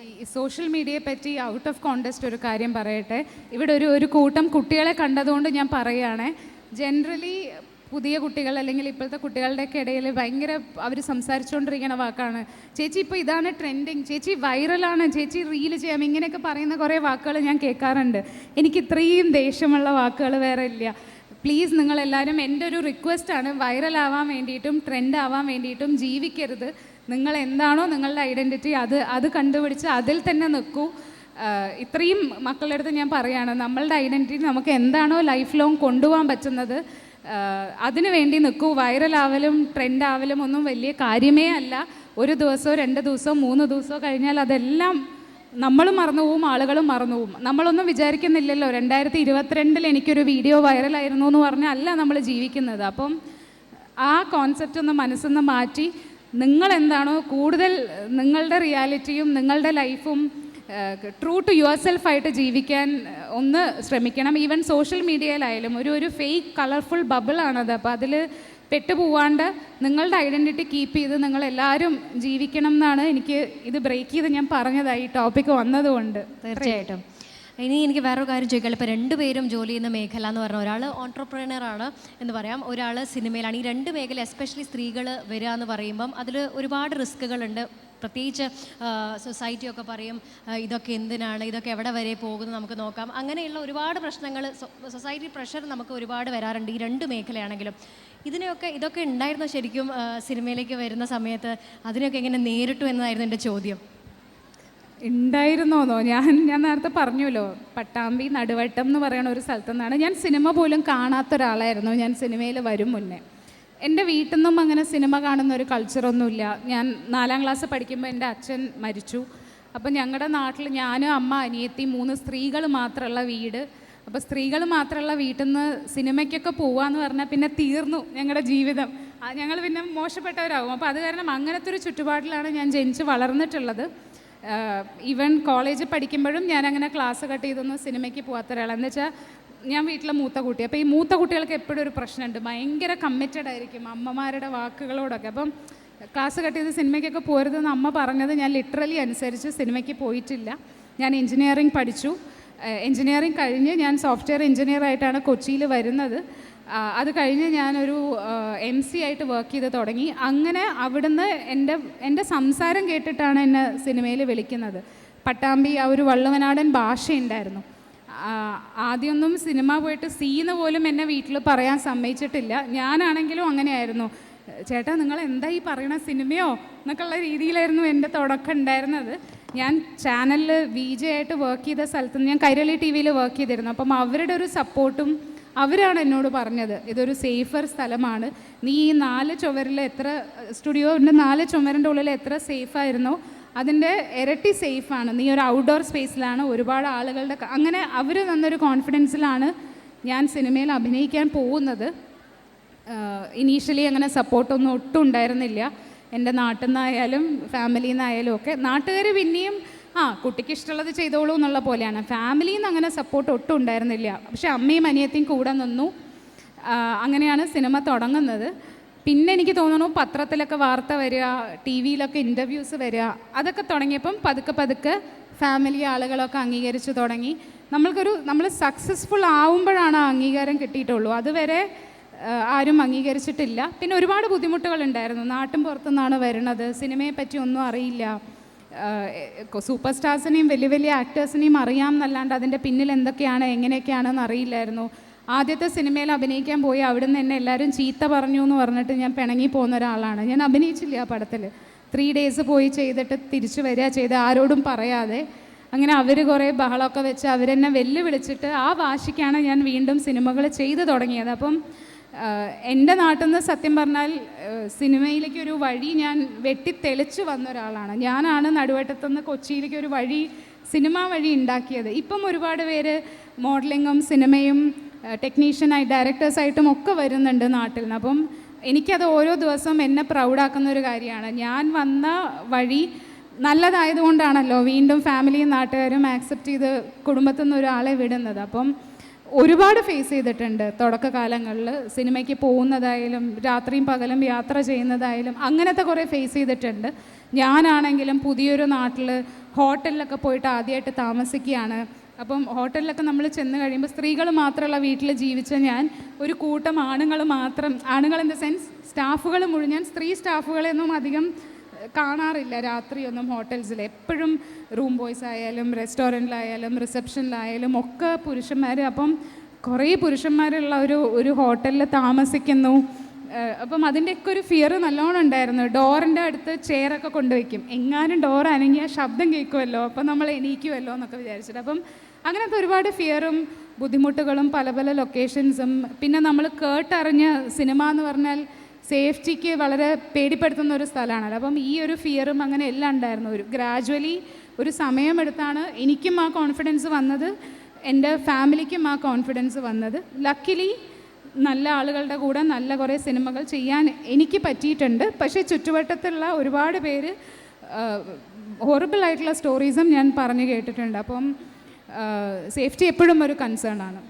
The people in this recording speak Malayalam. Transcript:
ഈ സോഷ്യൽ മീഡിയയെ പറ്റി ഔട്ട് ഓഫ് കോണ്ടസ്റ്റ് ഒരു കാര്യം പറയട്ടെ. ഇവിടെ ഒരു ഒരു കൂട്ടം കുട്ടികളെ കണ്ടതുകൊണ്ട് ഞാൻ പറയുകയാണേ. ജനറലി പുതിയ കുട്ടികൾ അല്ലെങ്കിൽ ഇപ്പോഴത്തെ കുട്ടികളുടെയൊക്കെ ഇടയിൽ ഭയങ്കര അവർ സംസാരിച്ചുകൊണ്ടിരിക്കുന്ന വാക്കാണ്. ചേച്ചി ഇപ്പോൾ ഇതാണ് ട്രെൻഡിങ് ചേച്ചി വൈറലാണ് ചേച്ചി റീൽ ചെയ്യാം. ഇങ്ങനെയൊക്കെ പറയുന്ന കുറേ വാക്കുകൾ ഞാൻ കേൾക്കാറുണ്ട്. എനിക്ക് ഇത്രയും ദേഷ്യമുള്ള വാക്കുകൾ വേറെ ഇല്ല. പ്ലീസ് നിങ്ങളെല്ലാവരും എന്റെ ഒരു റിക്വസ്റ്റാണ് വൈറലാവാൻ വേണ്ടിയിട്ടും ട്രെൻഡ് ആവാൻ വേണ്ടിയിട്ടും ജീവിക്കരുത്. നിങ്ങൾ എന്താണോ നിങ്ങളുടെ ഐഡന്റിറ്റി അത് അത് കണ്ടുപിടിച്ച് അതിൽ തന്നെ നിൽക്കൂ. ഇത്രയും മക്കളുടെ അടുത്ത് ഞാൻ പറയുകയാണ് നമ്മളുടെ ഐഡന്റിറ്റി നമുക്ക് എന്താണോ ലൈഫ് ലോങ് കൊണ്ടുപോകാൻ പറ്റുന്നത് അതിനു വേണ്ടി നിൽക്കൂ. വൈറലാവലും ട്രെൻഡാവലും ഒന്നും വലിയ കാര്യമേ അല്ല. ഒരു ദിവസമോ രണ്ട് ദിവസമോ മൂന്ന് ദിവസമോ കഴിഞ്ഞാൽ അതെല്ലാം നമ്മളും മറന്നു പോവും ആളുകളും മറന്നു പോവും. നമ്മളൊന്നും വിചാരിക്കുന്നില്ലല്ലോ രണ്ടായിരത്തി ഇരുപത്തിരണ്ടിൽ എനിക്കൊരു വീഡിയോ വൈറലായിരുന്നു എന്ന് പറഞ്ഞാൽ അല്ല നമ്മൾ ജീവിക്കുന്നത്. അപ്പം ആ കോൺസെപ്റ്റ് ഒന്ന് മനസ്സിൽ നിന്ന് മാറ്റി നിങ്ങൾ എന്താണോ കൂടുതൽ നിങ്ങളുടെ റിയാലിറ്റിയും നിങ്ങളുടെ ലൈഫും ട്രൂ ടു യുവർ സെൽഫായിട്ട് ജീവിക്കാൻ ഒന്ന് ശ്രമിക്കണം. ഈവൻ സോഷ്യൽ മീഡിയയിലായാലും ഒരു ഒരു ഫേക്ക് കളർഫുൾ ബബിളാണത് അപ്പോൾ അതിൽ പെട്ടുപോവാണ്ട് നിങ്ങളുടെ ഐഡന്റിറ്റി കീപ്പ് ചെയ്ത് നിങ്ങൾ എല്ലാവരും ജീവിക്കണം എന്നാണ് എനിക്ക് ഇത് ബ്രേക്ക് ചെയ്ത് ഞാൻ പറഞ്ഞതായി ടോപ്പിക്ക് വന്നതുകൊണ്ട്. തീർച്ചയായിട്ടും. ഇനി എനിക്ക് വേറൊരു കാര്യം ചോദിക്കാം ഇപ്പോൾ രണ്ടുപേരും ജോലി ചെയ്യുന്ന മേഖല എന്ന് പറഞ്ഞാൽ ഒരാൾ ഓൺട്രപ്രണർ ആണ് എന്ന് പറയാം. ഒരാൾ സിനിമയിലാണ്. ഈ രണ്ട് മേഖല എസ്പെഷ്യലി സ്ത്രീകൾ വരിക എന്ന് പറയുമ്പം അതിൽ ഒരുപാട് റിസ്ക്കുകളുണ്ട് പ്രത്യേകിച്ച് സൊസൈറ്റി ഒക്കെ പറയും ഇതൊക്കെ എന്തിനാണ് ഇതൊക്കെ എവിടെ വരെ പോകുന്നു നമുക്ക് നോക്കാം. അങ്ങനെയുള്ള ഒരുപാട് പ്രശ്നങ്ങൾ സൊസൈറ്റി പ്രഷർ നമുക്ക് ഒരുപാട് വരാറുണ്ട് ഈ രണ്ട് മേഖലയാണെങ്കിലും. ഇതിനെയൊക്കെ ഇതൊക്കെ ഉണ്ടായിരുന്ന ശരിക്കും സിനിമയിലേക്ക് വരുന്ന സമയത്ത്? അതിനൊക്കെ എങ്ങനെ നേരിട്ടു എന്നതായിരുന്നു എന്റെ ചോദ്യം. ഉണ്ടായിരുന്നോന്നോ? ഞാൻ ഞാൻ നേരത്തെ പറഞ്ഞല്ലോ പട്ടാമ്പി നടുവട്ടം എന്ന് പറയുന്ന ഒരു സ്ഥലത്തു നിന്നാണ് ഞാൻ സിനിമ പോലും കാണാത്ത ഒരാളായിരുന്നു. ഞാൻ സിനിമയിൽ വരും മുന്നേ. എന്റെ വീട്ടിൽ നിന്നും അങ്ങനെ സിനിമ കാണുന്ന ഒരു കൾച്ചറൊന്നുമില്ല ഞാൻ നാലാം ക്ലാസ് പഠിക്കുമ്പോൾ എന്റെ അച്ഛൻ മരിച്ചു. അപ്പോൾ ഞങ്ങളുടെ നാട്ടിൽ ഞാനും അമ്മ അനിയത്തി മൂന്ന് സ്ത്രീകൾ മാത്രമുള്ള വീട്. അപ്പോൾ സ്ത്രീകൾ മാത്രമുള്ള വീട്ടിൽ നിന്ന് സിനിമയ്ക്കൊക്കെ പോവാന്ന് പറഞ്ഞാൽ പിന്നെ തീർന്നു ഞങ്ങളുടെ ജീവിതം. ഞങ്ങൾ പിന്നെ മോശപ്പെട്ടവരാകും. അപ്പോൾ അത് കാരണം അങ്ങനത്തെ ഒരു ചുറ്റുപാടിലാണ് ഞാൻ ജനിച്ച് വളർന്നിട്ടുള്ളത്. ഈവൻ കോളേജിൽ പഠിക്കുമ്പോഴും ഞാൻ അങ്ങനെ ക്ലാസ് കട്ട് ചെയ്തൊന്നും സിനിമയ്ക്ക് പോകാത്ത ഒരാളാണ് എന്ന് വെച്ചാൽ ഞാൻ വീട്ടിലെ മൂത്ത കുട്ടി. അപ്പോൾ ഈ മൂത്ത കുട്ടികൾക്ക് എപ്പോഴും ഒരു പ്രശ്നമുണ്ട്. ഭയങ്കര കമ്മിറ്റഡ് ആയിരിക്കും അമ്മമാരുടെ വാക്കുകളോടൊക്കെ. അപ്പം ക്ലാസ് കട്ട് ചെയ്ത് സിനിമയ്ക്കൊക്കെ പോരുതെന്ന് അമ്മ പറഞ്ഞത് ഞാൻ ലിറ്ററലി അനുസരിച്ച് സിനിമയ്ക്ക് പോയിട്ടില്ല. ഞാൻ എഞ്ചിനീയറിംഗ് പഠിച്ചു. എഞ്ചിനീയറിംഗ് കഴിഞ്ഞ് ഞാൻ സോഫ്റ്റ്വെയർ എഞ്ചിനീയർ ആയിട്ടാണ് കൊച്ചിയിൽ വരുന്നത്. അത് കഴിഞ്ഞ് ഞാനൊരു എം സി ആയിട്ട് വർക്ക് ചെയ്ത് തുടങ്ങി. അങ്ങനെ അവിടുന്ന് എന്റെ എന്റെ സംസാരം കേട്ടിട്ടാണ് എന്നെ സിനിമയിൽ വിളിക്കുന്നത്. പട്ടാമ്പി ആ ഒരു വള്ളുവനാടൻ ഭാഷയുണ്ടായിരുന്നു. ആദ്യമൊന്നും സിനിമ പോയിട്ട് സീന്ന് പോലും എന്നെ വീട്ടിൽ പറയാൻ സമ്മതിച്ചിട്ടില്ല. ഞാനാണെങ്കിലും അങ്ങനെയായിരുന്നു. ചേട്ടാ നിങ്ങൾ എന്താ ഈ പറയണ സിനിമയോ എന്നൊക്കെയുള്ള രീതിയിലായിരുന്നു എന്റെ തുടക്കം ഉണ്ടായിരുന്നത്. ഞാൻ ചാനലിൽ വി ജെ ആയിട്ട് വർക്ക് ചെയ്ത സ്ഥലത്ത് ഞാൻ കൈരളി ടി വിയിൽ വർക്ക് ചെയ്തിരുന്നു. അപ്പം അവരുടെ ഒരു സപ്പോർട്ടും അവരാണ് എന്നോട് പറഞ്ഞത് ഇതൊരു സേഫർ സ്ഥലമാണ്. നീ ഈ നാല് ചുവരിൽ എത്ര സ്റ്റുഡിയോന്റെ നാല് ചുമരിന്റെ ഉള്ളിൽ എത്ര സേഫായിരുന്നോ അതിന്റെ ഇരട്ടി സേഫാണ്. നീ ഒരു ഔട്ട്ഡോർ സ്പേസിലാണ് ഒരുപാട് ആളുകളുടെ അങ്ങനെ അവർ തന്നൊരു കോൺഫിഡൻസിലാണ് ഞാൻ സിനിമയിൽ അഭിനയിക്കാൻ പോകുന്നത്. ഇനീഷ്യലി അങ്ങനെ സപ്പോർട്ടൊന്നും ഒട്ടും ഉണ്ടായിരുന്നില്ല. എന്റെ നാട്ടിൽ നിന്നായാലും ഫാമിലിയിൽ നിന്നായാലും ഒക്കെ. നാട്ടുകാർ പിന്നെയും ആ കുട്ടിക്ക് ഇഷ്ടമുള്ളത് ചെയ്തോളൂ എന്നുള്ള പോലെയാണ്. ഫാമിലിയിൽ നിന്ന് അങ്ങനെ സപ്പോർട്ട് ഒട്ടും ഉണ്ടായിരുന്നില്ല. പക്ഷേ അമ്മയും അനിയത്തിയും കൂടെ നിന്നു. അങ്ങനെയാണ് സിനിമ തുടങ്ങുന്നത്. പിന്നെ എനിക്ക് തോന്നുന്നു പത്രത്തിലൊക്കെ വാർത്ത വരിക ടി വിയിലൊക്കെ ഇന്റർവ്യൂസ് വരിക അതൊക്കെ തുടങ്ങിയപ്പം പതുക്കെ പതുക്കെ ഫാമിലി ആളുകളൊക്കെ അംഗീകരിച്ച് തുടങ്ങി. നമ്മൾക്കൊരു നമ്മൾ സക്സസ്ഫുൾ ആവുമ്പോഴാണ് അംഗീകാരം കിട്ടിയിട്ടുള്ളൂ. അതുവരെ ആരും അംഗീകരിച്ചിട്ടില്ല. പിന്നെ ഒരുപാട് ബുദ്ധിമുട്ടുകൾ ഉണ്ടായിരുന്നു. നാട്ടും പുറത്തുനിന്നാണ് വരുന്നത്. സിനിമയെ പറ്റി ഒന്നും അറിയില്ല. സൂപ്പർ സ്റ്റാർസിനെയും വലിയ വലിയ ആക്ടേഴ്സിനെയും അറിയാം എന്നല്ലാണ്ട് അതിന്റെ പിന്നിൽ എന്തൊക്കെയാണ് എങ്ങനെയൊക്കെയാണെന്ന് അറിയില്ലായിരുന്നു. ആദ്യത്തെ സിനിമയിൽ അഭിനയിക്കാൻ പോയി അവിടുന്ന് എന്നെ എല്ലാവരും ചീത്ത പറഞ്ഞു എന്ന് പറഞ്ഞിട്ട് ഞാൻ പിണങ്ങി പോകുന്ന ഒരാളാണ്. ഞാൻ അഭിനയിച്ചില്ല ആ പടത്തിൽ. ത്രീ ഡേയ്സ് പോയി ചെയ്തിട്ട് തിരിച്ചു വരിക ചെയ്ത് ആരോടും പറയാതെ അങ്ങനെ അവർ കുറേ ബഹളമൊക്കെ വെച്ച് അവരെന്നെ വെല്ലുവിളിച്ചിട്ട് ആ വാശിക്കാണ് ഞാൻ വീണ്ടും സിനിമകൾ ചെയ്തു തുടങ്ങിയത്. അപ്പം എന്റെ നാട്ടിൽ നിന്ന് സത്യം പറഞ്ഞാൽ സിനിമയിലേക്ക് ഒരു വഴി ഞാൻ വെട്ടിത്തെളിച്ച് വന്ന ഒരാളാണ്. ഞാനാണ് നടുവട്ടത്തുനിന്ന് കൊച്ചിയിലേക്ക് ഒരു വഴി സിനിമ വഴി ഉണ്ടാക്കിയത്. ഇപ്പം ഒരുപാട് പേര് മോഡലിങ്ങും സിനിമയും ടെക്നീഷ്യനായി ഡയറക്ടേഴ്സായിട്ടും ഒക്കെ വരുന്നുണ്ട് നാട്ടിൽ നിന്ന് അപ്പം എനിക്കത് ഓരോ ദിവസവും എന്നെ പ്രൗഡാക്കുന്ന ഒരു കാര്യമാണ്. ഞാൻ വന്ന വഴി നല്ലതായതുകൊണ്ടാണല്ലോ വീണ്ടും ഫാമിലിയും നാട്ടുകാരും ആക്സെപ്റ്റ് ചെയ്ത് കുടുംബത്തിൽ നിന്ന് ഒരാളെ വിടുന്നത്. അപ്പം ഒരുപാട് ഫേസ് ചെയ്തിട്ടുണ്ട് തുടക്കകാലങ്ങളിൽ സിനിമയ്ക്ക് പോകുന്നതായാലും രാത്രിയും പകലും യാത്ര ചെയ്യുന്നതായാലും അങ്ങനത്തെ കുറേ ഫേസ് ചെയ്തിട്ടുണ്ട്. ഞാനാണെങ്കിലും പുതിയൊരു നാട്ടിൽ ഹോട്ടലിലൊക്കെ പോയിട്ട് ആദ്യമായിട്ട് താമസിക്കുകയാണ്. അപ്പം ഹോട്ടലിലൊക്കെ നമ്മൾ ചെന്ന് കഴിയുമ്പോൾ സ്ത്രീകൾ മാത്രമുള്ള വീട്ടിൽ ജീവിച്ച ഞാൻ ഒരു കൂട്ടം ആണുങ്ങൾ മാത്രം. ആണുങ്ങൾ ഇൻ ദ സെൻസ് സ്റ്റാഫുകൾ മുഴുവൻ സ്ത്രീ സ്റ്റാഫുകളെയൊന്നും അധികം കാണാറില്ല രാത്രിയൊന്നും ഹോട്ടൽസിൽ. എപ്പോഴും റൂം ബോയ്സ് ആയാലും റെസ്റ്റോറന്റിലായാലും റിസപ്ഷനിലായാലും ഒക്കെ പുരുഷന്മാർ അപ്പം കുറേ പുരുഷന്മാരുള്ള ഒരു ഒരു ഹോട്ടലിൽ താമസിക്കുന്നു. അപ്പം അതിന്റെയൊക്കെ ഒരു ഫിയർ നല്ലോണം ഉണ്ടായിരുന്നു. ഡോറിന്റെ അടുത്ത് ചെയറൊക്കെ കൊണ്ടുവയ്ക്കും. എങ്ങാനും ഡോർ അനങ്ങിയ ശബ്ദം കേൾക്കുമല്ലോ അപ്പം നമ്മൾ എണീക്കുമല്ലോ എന്നൊക്കെ വിചാരിച്ചിട്ട്. അപ്പം അങ്ങനത്തെ ഒരുപാട് ഫിയറും ബുദ്ധിമുട്ടുകളും പല പല ലൊക്കേഷൻസും പിന്നെ നമ്മൾ കേട്ടറിഞ്ഞ് സിനിമ എന്ന് പറഞ്ഞാൽ സേഫ്റ്റിക്ക് വളരെ പേടിപ്പെടുത്തുന്ന ഒരു സ്ഥലമാണല്ലോ. അപ്പം ഈ ഒരു ഫിയറും അങ്ങനെ എല്ലാം ഉണ്ടായിരുന്നു. ഒരു ഗ്രാജുവലി ഒരു സമയമെടുത്താണ് എനിക്കും ആ കോൺഫിഡൻസ് വന്നത്. എന്റെ ഫാമിലിക്കും ആ കോൺഫിഡൻസ് വന്നത്. ലക്കിലി നല്ല ആളുകളുടെ കൂടെ നല്ല കുറേ സിനിമകൾ ചെയ്യാൻ എനിക്ക് പറ്റിയിട്ടുണ്ട്. പക്ഷേ ചുറ്റുവട്ടത്തുള്ള ഒരുപാട് പേര് ഹൊറിബിൾ ആയിട്ടുള്ള സ്റ്റോറീസും ഞാൻ പറഞ്ഞു കേട്ടിട്ടുണ്ട്. അപ്പം സേഫ്റ്റി എപ്പോഴും ഒരു കൺസേൺ ആണ്.